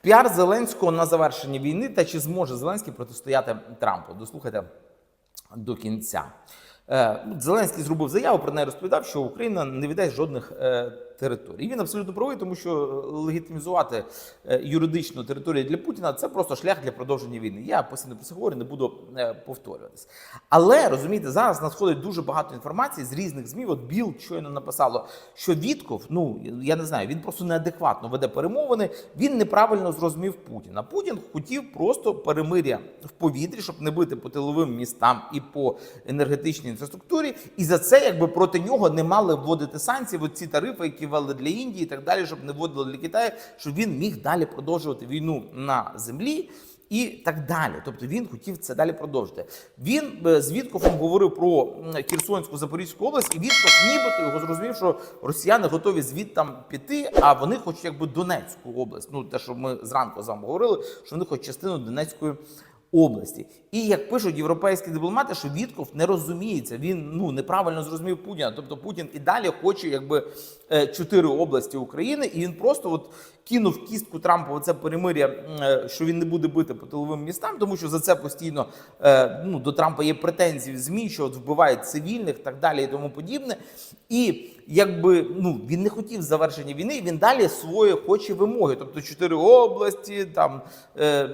Піар Зеленського на завершення війни та чи зможе Зеленський протистояти Трампу? Дослухайте до кінця. Е, Зеленський зробив заяву, про неї розповідав, що Україна не віддасть жодних е, територій. І він абсолютно правий, тому що легітимізувати е, юридичну територію для Путіна це просто шлях для продовження війни. Я постійно про це говорю, не буду е, повторюватись. Але розумієте, зараз надходить дуже багато інформації з різних змів. От Біл щойно написало, що Вітков, ну я не знаю, він просто неадекватно веде перемовини. Він неправильно зрозумів Путіна. Путін хотів просто перемиря в повітрі, щоб не бити по тиловим містам і по енергетичній інфраструктурі. І за це, якби проти нього не мали вводити санкції. От ці тарифи, які ввели для Індії, і так далі, щоб не вводили для Китаю, щоб він міг далі продовжувати війну на землі. І так далі, тобто він хотів це далі продовжити. Він е, з Віткофом говорив про Херсонську Запорізьку область, і Віткоф нібито його зрозумів, що росіяни готові звідтам піти, а вони хочуть якби Донецьку область. Ну те, що ми зранку з вами говорили, що вони хочуть частину Донецької області. І як пишуть європейські дипломати, що Вітков не розуміється, він ну неправильно зрозумів Путіна. Тобто Путін і далі хоче якби е, чотири області України, і він просто от кинув кістку Трампу оце перемир'я, е, що він не буде бити по тиловим містам, тому що за це постійно е, ну, до Трампа є претензії в ЗМІ, що от вбивають цивільних, так далі і тому подібне. І якби ну він не хотів завершення війни, він далі своє хоче вимоги, тобто чотири області, там е,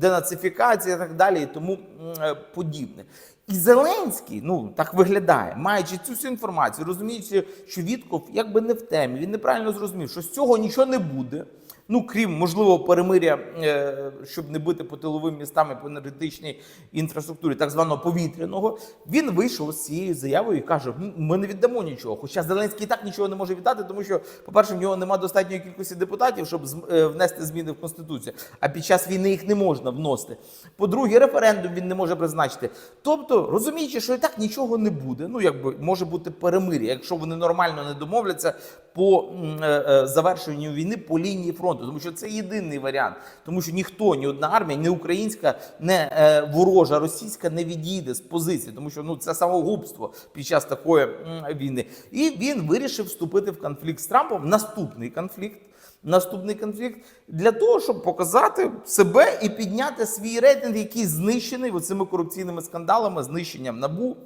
денацифікація, і так далі, і тому е, подібне. І Зеленський, ну так виглядає, маючи цю всю інформацію, розуміючи, що Вітков якби не в темі, він неправильно зрозумів, що з цього нічого не буде. Ну, крім можливо, перемиря, е, щоб не бити по тиловим містам і по енергетичній інфраструктурі, так званого повітряного, він вийшов з цією заявою і каже: ми не віддамо нічого. Хоча Зеленський і так нічого не може віддати, тому що, по-перше, в нього немає достатньої кількості депутатів, щоб е, внести зміни в конституцію. А під час війни їх не можна вносити. По-друге, референдум він не може призначити. Тобто, розуміючи, що і так нічого не буде. Ну якби може бути перемир'я, якщо вони нормально не домовляться по е, завершенню війни по лінії фронту, тому що це єдиний варіант, тому що ніхто, ні одна армія, ні українська, не е, ворожа, російська не відійде з позиції, тому що ну це самогубство під час такої м, війни. І він вирішив вступити в конфлікт з Трампом. Наступний конфлікт. Наступний конфлікт для того, щоб показати себе і підняти свій рейтинг, який знищений цими корупційними скандалами, знищенням набу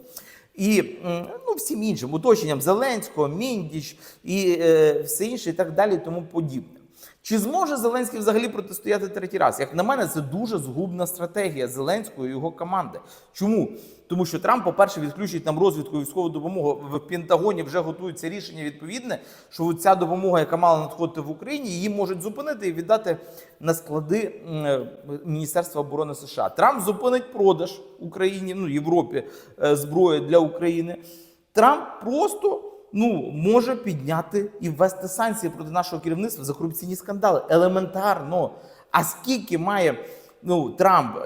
і ну, всім іншим уточненням Зеленського, Міндіч і е, все інше, і так далі, тому подібне. Чи зможе Зеленський взагалі протистояти третій раз? Як на мене, це дуже згубна стратегія Зеленського і його команди. Чому? Тому що Трамп, по-перше, відключить нам розвідку військову допомогу. В Пентагоні вже готується рішення відповідне, що ця допомога, яка мала надходити в Україні, її можуть зупинити і віддати на склади е, Міністерства оборони США. Трамп зупинить продаж Україні, ну Європі е, зброї для України. Трамп просто ну може підняти і ввести санкції проти нашого керівництва за корупційні скандали. Елементарно. А скільки має ну, Трамп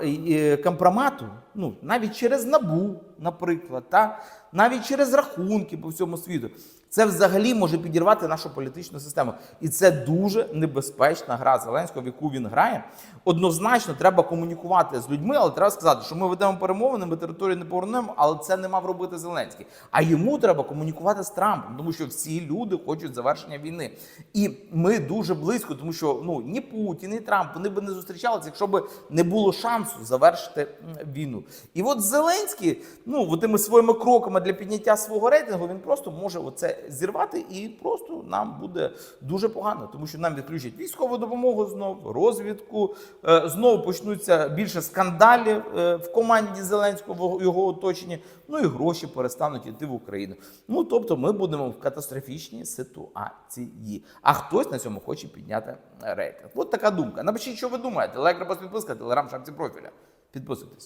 компромату, ну навіть через набу, наприклад, та навіть через рахунки по всьому світу. Це взагалі може підірвати нашу політичну систему. І це дуже небезпечна гра Зеленського, в яку він грає. Однозначно, треба комунікувати з людьми, але треба сказати, що ми ведемо перемовини, ми територію не повернемо, але це не мав робити Зеленський. А йому треба комунікувати з Трампом, тому що всі люди хочуть завершення війни. І ми дуже близько, тому що ну ні Путін, ні Трамп вони би не зустрічалися, якщо б не було шансу завершити війну. І от Зеленський, ну тими своїми кроками для підняття свого рейтингу, він просто може оце зірвати, і просто нам буде дуже погано, тому що нам відключать військову допомогу знов, розвідку. е, Знову почнуться більше скандалів е, в команді Зеленського в його оточенні. Ну і гроші перестануть йти в Україну. Ну тобто, ми будемо в катастрофічній ситуації. А хтось на цьому хоче підняти рейтинг. От така думка. Напишіть, що ви думаєте. Лайк, репост, підписка, телеграм, шапці профіля. Підписуйтесь.